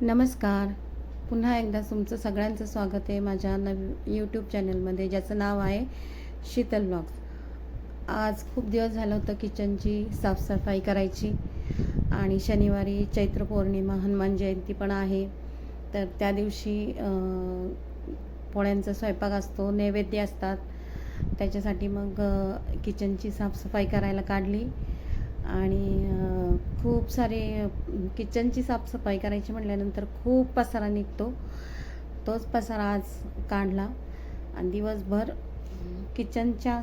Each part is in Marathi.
नमस्कार. पुन्हा एकदा तुमचं सगळ्यांचं स्वागत आहे माझ्या नव यूट्यूब चॅनलमध्ये ज्याचं नाव आहे शीतल ब्लॉग्स आज खूप दिवस झालं होतं किचनची साफसफाई करायची आणि शनिवारी चैत्र पौर्णिमा हनुमान जयंती पण आहे. तर त्या दिवशी पोळ्यांचा स्वयंपाक असतो नैवेद्य असतात. त्याच्यासाठी मग किचनची साफसफाई करायला काढली आणि खूप सारे किचनची साफसफाई करायची म्हटल्यानंतर खूप पसारा निघतो. तोच पसारा आज काढला आणि दिवसभर किचनच्या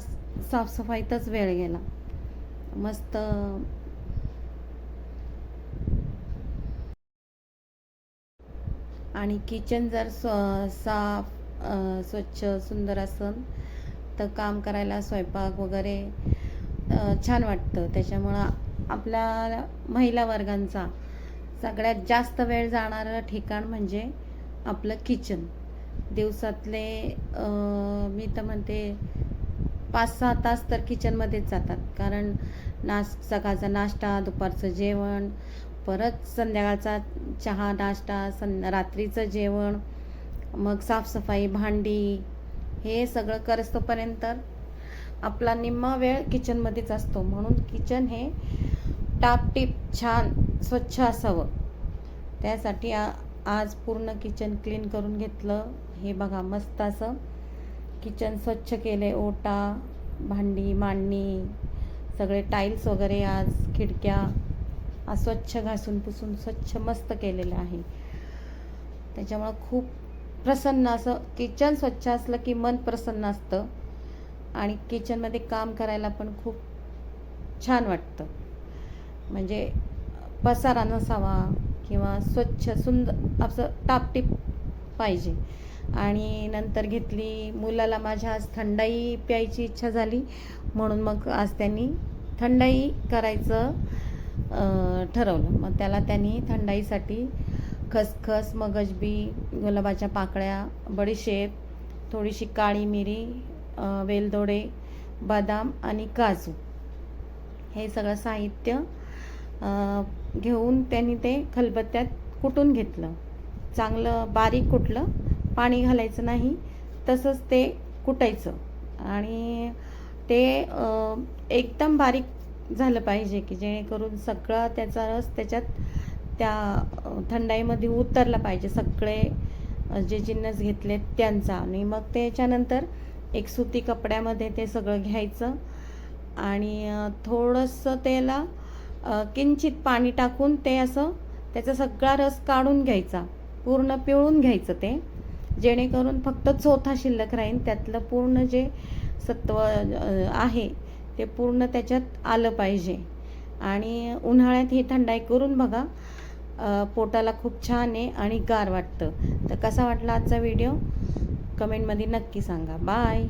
साफसफाईतच वेळ गेला. मस्त. आणि किचन जर स्व साफ स्वच्छ सुंदर असेल तर काम करायला स्वयंपाक वगैरे छान वाटतं. त्याच्यामुळं आपल्या महिला वर्गांचा सगळ्यात जास्त वेळ जाणारं ठिकाण म्हणजे आपलं किचन दिवसातले मी तर म्हणते पाच सहा तास तर किचनमध्येच जातात. कारण नाश सकाळचा नाश्ता दुपारचं जेवण परत संध्याकाळचा चहा नाश्ता सं रात्रीचं जेवण मग साफसफाई भांडी हे सगळं करस्तोपर्यंत आपला निम्मा वेळ किचनमध्येच असतो. म्हणून किचन हे टापटीप छान स्वच्छ असावं. त्यासाठी आ आज पूर्ण किचन क्लीन करून घेतलं. हे बघा मस्त असं. किचन स्वच्छ केले ओटा भांडी मांडणी सगळे टाईल्स वगैरे आज खिडक्या आज स्वच्छ घासून पुसून स्वच्छ मस्त केलेलं आहे. त्याच्यामुळं खूप प्रसन्न असं किचन स्वच्छ असलं की मन प्रसन्न असतं. आणि किचनमध्ये काम करायला पण खूप छान वाटतं. म्हणजे पसारा नसावा किंवा स्वच्छ सुंदर असं टापटीप पाहिजे. आणि नंतर घेतली मुलाला माझ्या आज थंडाई प्यायची इच्छा झाली. म्हणून मग आज त्यांनी थंडाई करायचं ठरवलं. मग त्याला त्यांनी थंडाईसाठी खसखस मगजबी गुलाबाच्या पाकळ्या बडीशेप थोडीशी काळी मिरी वेलदोडे बदाम आणि काजू. हे सगळं साहित्य घेऊन त्यांनी ते खलबत्त्यात कुटून घेतलं. चांगलं बारीक कुटलं. पाणी घालायचं नाही. तसंच ते कुटायचं. आणि ते एकदम बारीक झालं पाहिजे की जेणेकरून सगळा त्याचा रस त्याच्यात त्या थंडाईमध्ये उतरला पाहिजे. सगळे जे जिन्नस घेतले त्यांचा. आणि मग त्याच्यानंतर एक सुती कपड्यामध्ये ते सगळं घ्यायचं. आणि थोडंसं त्याला किंचित पाणी टाकून ते असं त्याचा सगळा रस काढून घ्यायचा. पूर्ण पिळून घ्यायचं ते. जेणेकरून फक्त चोथा शिल्लक राहील त्यातलं पूर्ण जे सत्व आहे ते पूर्ण त्याच्यात आलं पाहिजे. आणि उन्हाळ्यात ही थंडाई करून बघा पोटाला खूप छान आहे आणि गार वाटतं. तर कसा वाटला आजचा व्हिडिओ? कमेंटमध्ये नक्की सांगा. बाय!